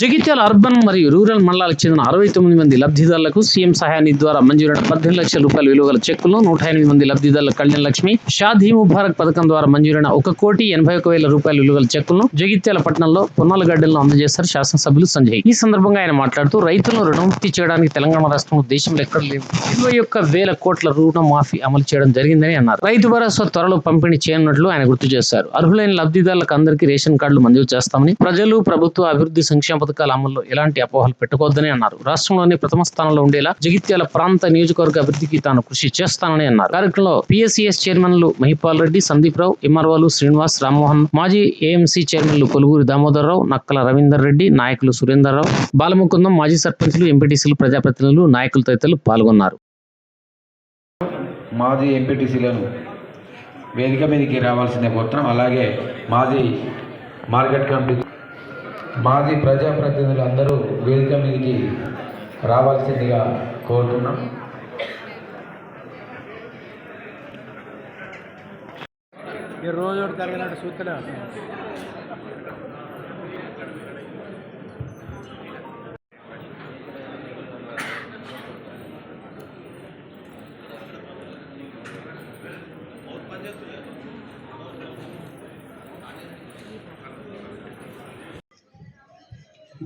Jagtial urban మరియు rural మండలాలకు చెందిన అరవై తొమ్మిది మంది లబ్ధిదారులకు సీఎం సహాయ ద్వారా మంజూరైన పద్దెనిమిది లక్షల రూపాయల విలువ చెక్కులు నూట ఎనిమిది మంది లబ్ధిదారుల కళ్యాణ లక్ష్మి షాదీ ముబారక్ పథకం ద్వారా మంజూరైన ఒక కోటి ఎనభై ఒక వేల రూపాయల విలువల చెక్కులను జగిత్యాల పట్టణంలో పొన్నాలగడ్డలో అందజేశారు శాసనసభ్యులు సంజయ్. ఈ సందర్భంగా ఆయన మాట్లాడుతూ రైతులను రుణముక్తి చేయడానికి తెలంగాణ రాష్ట్రం దేశంలో ఎక్కడ లేవు. ఇరవై ఒక్క వేల కోట్ల రుణమాఫీ అమలు చేయడం జరిగిందని అన్నారు. రైతు భరోసా త్వరలో పంపిణీ చేయనున్నట్లు ఆయన గుర్తు చేశారు. అర్హులైన లబ్ధిదారులకు అందరికీ రేషన్ కార్డులు మంజూరు చేస్తామని ప్రజలు ప్రభుత్వ అభివృద్ధి సంక్షేమ పథకాల అమల్లో ఎలాంటి అపోహలు పెట్టుకోవద్దని అన్నారు. రాష్ట్రంలోని ప్రథమ స్థానంలో ఉండేలా జగిత్యాల ప్రాంత నియోజకవర్గ అభివృద్ధికి తాను కృషి చేస్తానని అన్నారు. కార్యక్రమంలో పిఎస్సిఎస్ చైర్మన్లు మహిపాల్ రెడ్డి సందీప్ రావు ఎంఆర్ఓలు శ్రీనివాస్ రామ్మోహన్ మాజీ ఏఎంసీ చైర్మన్లు కొలుగురి దామోదరరావు నక్కల రవీందర్ రెడ్డి నాయకులు సురేందర్ రావు బాలముకుందం మాజీ సర్పంచ్లు ఎంపీటీసీలు ప్రజాప్రతినిధులు నాయకులు తదితరులు పాల్గొన్నారు. మాజీ ఎంపీటీసీలను వేదిక మీదకి రావాల్సిందే మొత్తం అలాగే మాజీ మార్కెట్ కమిటీ మాజీ ప్రజాప్రతినిధులు అందరూ వేదిక మీదకి రావాల్సిందిగా కోరుతున్నాం. ఈ రోజు ఒకటి సూత్రం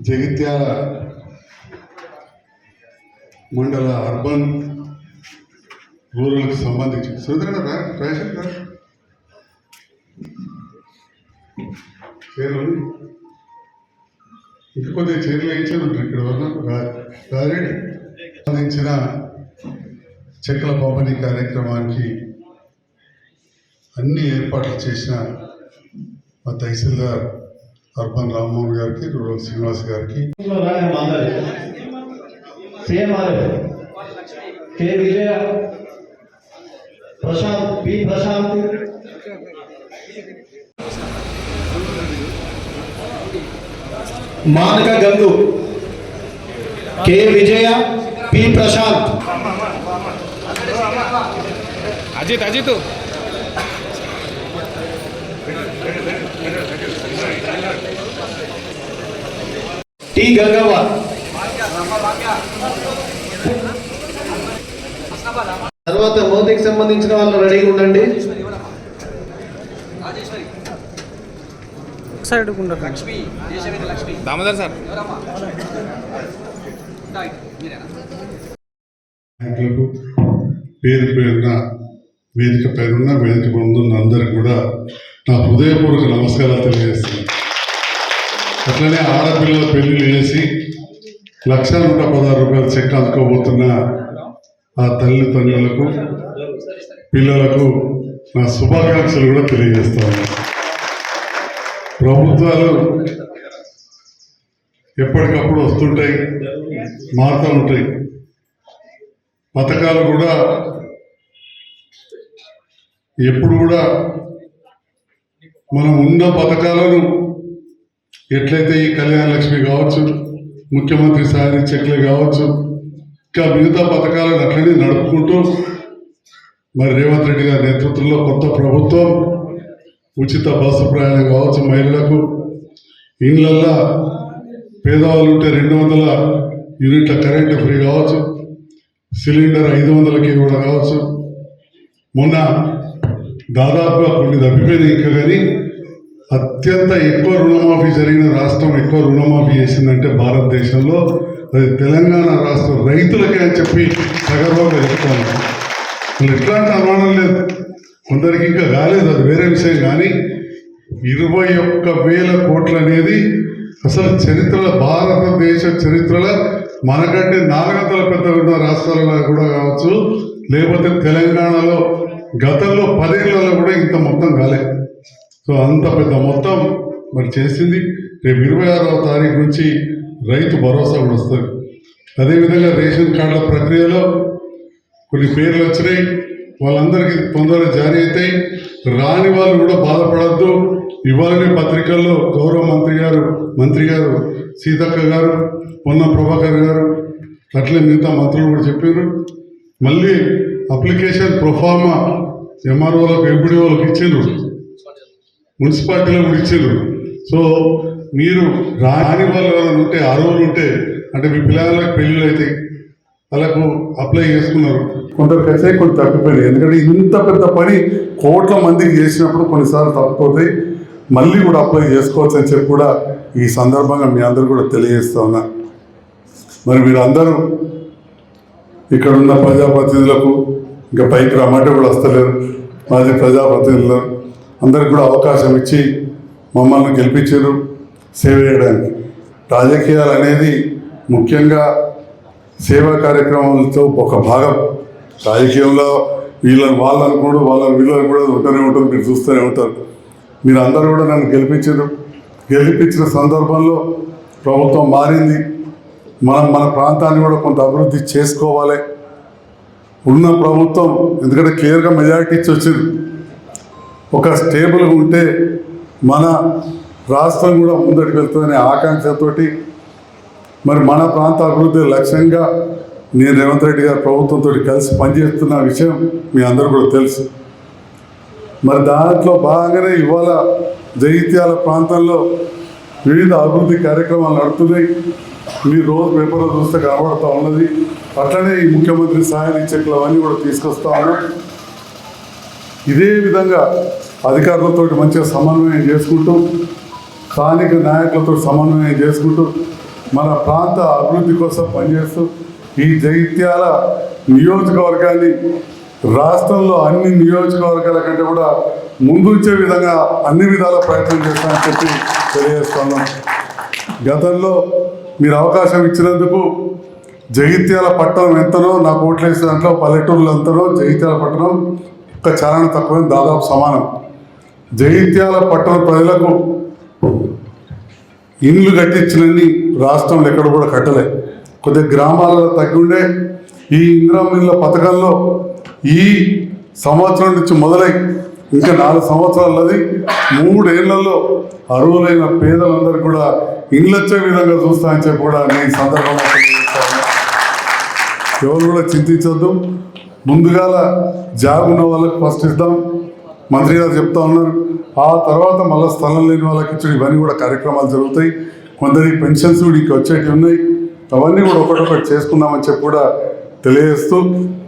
జగిత్యాల మండల అర్బన్ రూరల్కి సంబంధించి సురేంద్ర రేషన్ కార్డు చీరలు ఇంకా కొద్దిగా చీరలు ఇచ్చాను ఇక్కడ వల్ల రారెడ్డి సంబంధించిన చెక్కల పంపిణీ కార్యక్రమానికి అన్ని ఏర్పాట్లు చేసిన మా తహసీల్దార్ అర్బన్ రామ్మోహన్ గారికి రూరల్ శ్రీనివాస్ గారికి CMRF K Vijaya Prashanth P Prashanth Manaka Gangu K Vijaya P Prashanth Ajith Ajith Gangavva తర్వాత మోదీకి సంబంధించిన వాళ్ళు రెడీగా ఉండండి. Side Damodar sir. పేరు పేరున వేదిక పేరున్న వేదిక ముందున్న అందరికి కూడా నా హృదయపూర్వక నమస్కారాలు తెలియజేస్తున్నాను. అట్లనే ఆడపిల్లల పెళ్ళిళ్ళు చేసి లక్ష నూట పదహారు రూపాయల చెక్ అందుకోబోతున్న ఆ తల్లిదండ్రులకు పిల్లలకు నా శుభాకాంక్షలు కూడా తెలియజేస్తాను. ప్రభుత్వాలు ఎప్పటికప్పుడు వస్తుంటాయి మారుతూ ఉంటాయి. పథకాలు కూడా ఎప్పుడు కూడా మనం ఉన్న పథకాలను ఎట్లయితే ఈ కళ్యాణ లక్ష్మి కావచ్చు ముఖ్యమంత్రి సారి చెట్లు కావచ్చు ఇంకా మిగతా పథకాలను అట్లనే నడుపుకుంటూ మరి రేవంత్ రెడ్డి గారి నేతృత్వంలో కొత్త ప్రభుత్వం ఉచిత బస్సు ప్రయాణం కావచ్చు మహిళలకు ఇళ్ళల్లో పేదవాళ్ళు ఉంటే రెండు వందల యూనిట్ల కరెంటు ఫ్రీ కావచ్చు సిలిండర్ ఐదు వందలకి కూడా కావచ్చు. మొన్న దాదాపుగా కొన్ని తప్పిపోయినాయి ఇంకా కానీ అత్యంత ఎక్కువ రుణమాఫీ జరిగిన రాష్ట్రం ఎక్కువ రుణమాఫీ చేసిందంటే భారతదేశంలో అది తెలంగాణ రాష్ట్రం రైతులకే అని చెప్పి సగర్వంగా చెప్తాను అసలు ఎట్లాంటి అనుమానం లేదు. కొందరికి ఇంకా కాలేదు అది వేరే విషయం. కానీ ఇరవై ఒక్క వేల కోట్లు అనేది అసలు చరిత్రలో భారతదేశ చరిత్రలో మనకంటే నాలుగంతల పెద్ద ఉన్న రాష్ట్రాలలో కూడా కావచ్చు లేకపోతే తెలంగాణలో గతంలో పదేళ్ళలో కూడా ఇంత మొత్తం కాలేదు సో అంత పెద్ద మొత్తం మరి చేసింది రేపు ఇరవై ఆరవ తారీఖు నుంచి రైతు భరోసా కూడా వస్తుంది. అదేవిధంగా రేషన్ కార్డుల ప్రక్రియలో కొన్ని పేర్లు వచ్చినాయి. వాళ్ళందరికీ తొందరగా జారీ అవుతాయి. రాని వాళ్ళు కూడా బాధపడద్దు. ఇవాళనే పత్రికల్లో గౌరవ మంత్రి గారు మంత్రి గారు సీతక్క గారు పొన్న ప్రభాకర్ గారు అట్లే మిగతా మంత్రులు కూడా చెప్పారు. మళ్ళీ అప్లికేషన్ ప్రొఫార్మా ఎంఆర్ఓలకు ఎంపీడీఓలకు ఇచ్చిండ్రు. మున్సిపాలిటీలో కూడా ఇచ్చిండ్రు సో మీరు రాని వాళ్ళు ఎవరైనా ఉంటే అర్హులు ఉంటే అంటే మీ పిల్లలకు పెళ్ళిళ్ళు అయితే వాళ్ళకు అప్లై చేసుకున్నారు. కొందరు అయితే కొన్ని తప్పిపోయినాయి ఎందుకంటే ఇంత పెద్ద పని కోట్ల మందికి చేసినప్పుడు కొన్నిసార్లు తప్పిపోతాయి మళ్ళీ కూడా అప్లై చేసుకోవచ్చు అని చెప్పి కూడా ఈ సందర్భంగా మీ అందరూ కూడా తెలియజేస్తా ఉన్నా. మరి మీరు అందరూ ఇక్కడ ఉన్న ప్రజాప్రతినిధులకు ఇంకా పైకి రమ్మంటే కూడా వస్తలేరు. మాజీ ప్రజాప్రతినిధులు అందరికి కూడా అవకాశం ఇచ్చి మమ్మల్ని గెలిపించారు సేవ చేయడానికి. రాజకీయాలు అనేది ముఖ్యంగా సేవా కార్యక్రమాలతో ఒక భాగం. రాజకీయంలో వీళ్ళని వాళ్ళు అనుకోడు వాళ్ళని వీళ్ళని కూడా ఉంటూనే ఉంటుంది మీరు చూస్తూనే ఉంటారు. మీరు అందరూ కూడా నన్ను గెలిపించారు. గెలిపించిన సందర్భంలో ప్రభుత్వం మారింది. మనం మన ప్రాంతాన్ని కూడా కొంత అభివృద్ధి చేసుకోవాలి. ఉన్న ప్రభుత్వం ఎందుకంటే క్లియర్గా మెజారిటీ ఇచ్చి వచ్చింది. ఒక స్టేబుల్గా ఉంటే మన రాష్ట్రం కూడా ముందరికి వెళ్తుందనే ఆకాంక్షతోటి మరి మన ప్రాంత అభివృద్ధి లక్ష్యంగా నేను రేవంత్ రెడ్డి గారి ప్రభుత్వంతో కలిసి పనిచేస్తున్న విషయం మీ అందరూ కూడా తెలుసు. మరి దాంట్లో భాగంగానే ఇవాళ జగిత్యాల ప్రాంతంలో వివిధ అభివృద్ధి కార్యక్రమాలు నడుతున్నాయి. మీ రోజు పేపర్లో చూస్తే కనబడుతూ ఉన్నది. అట్లనే ఈ ముఖ్యమంత్రి సహాయ చెక్కులు అవన్నీ కూడా తీసుకొస్తా ఉన్నాం. ఇదే విధంగా అధికారులతో మంచిగా సమన్వయం చేసుకుంటూ స్థానిక నాయకులతో సమన్వయం చేసుకుంటూ మన ప్రాంత అభివృద్ధి కోసం పనిచేస్తూ ఈ జగిత్యాల నియోజకవర్గాన్ని రాష్ట్రంలో అన్ని నియోజకవర్గాల కంటే కూడా ముందుంచే విధంగా అన్ని విధాల ప్రయత్నం చేస్తామని చెప్పి తెలియజేస్తున్నాం. గతంలో మీరు అవకాశం ఇచ్చినందుకు జగిత్యాల పట్టణం ఎంతనో నాకు ఓట్లేసే దాంట్లో పల్లెటూరులు ఎంతనో జగిత్యాల పట్టణం ఒక్క చాలా తక్కువ దాదాపు సమానం. జగిత్యాల పట్టణ ప్రజలకు ఇండ్లు కట్టించినన్ని రాష్ట్రంలో ఎక్కడ కూడా కట్టలే. కొద్దిగా గ్రామాలలో తగ్గి ఉండే ఈ ఇందిరామిల్ల పథకంలో ఈ సంవత్సరం నుంచి మొదలై ఇంకా నాలుగు సంవత్సరాలది మూడేళ్ళలో అర్హులైన పేదలందరూ కూడా ఇండ్లు వచ్చే విధంగా చూస్తామని చెప్పి కూడా నేను సందర్భంగా ఎవరు కూడా చింతించొద్దు. ముందుగాల జాబ్ ఉన్న వాళ్ళకి ఫస్ట్ ఇద్దాం. మంత్రి గారు చెప్తా ఉన్నారు. ఆ తర్వాత మళ్ళీ స్థలం లేని వాళ్ళకి ఇచ్చి ఇవన్నీ కూడా కార్యక్రమాలు జరుగుతాయి. కొందరి పెన్షన్స్ కూడా ఇంకా వచ్చేటివి ఉన్నాయి. అవన్నీ కూడా ఒకటొకటి చేసుకుందామని చెప్పి కూడా తెలియజేస్తూ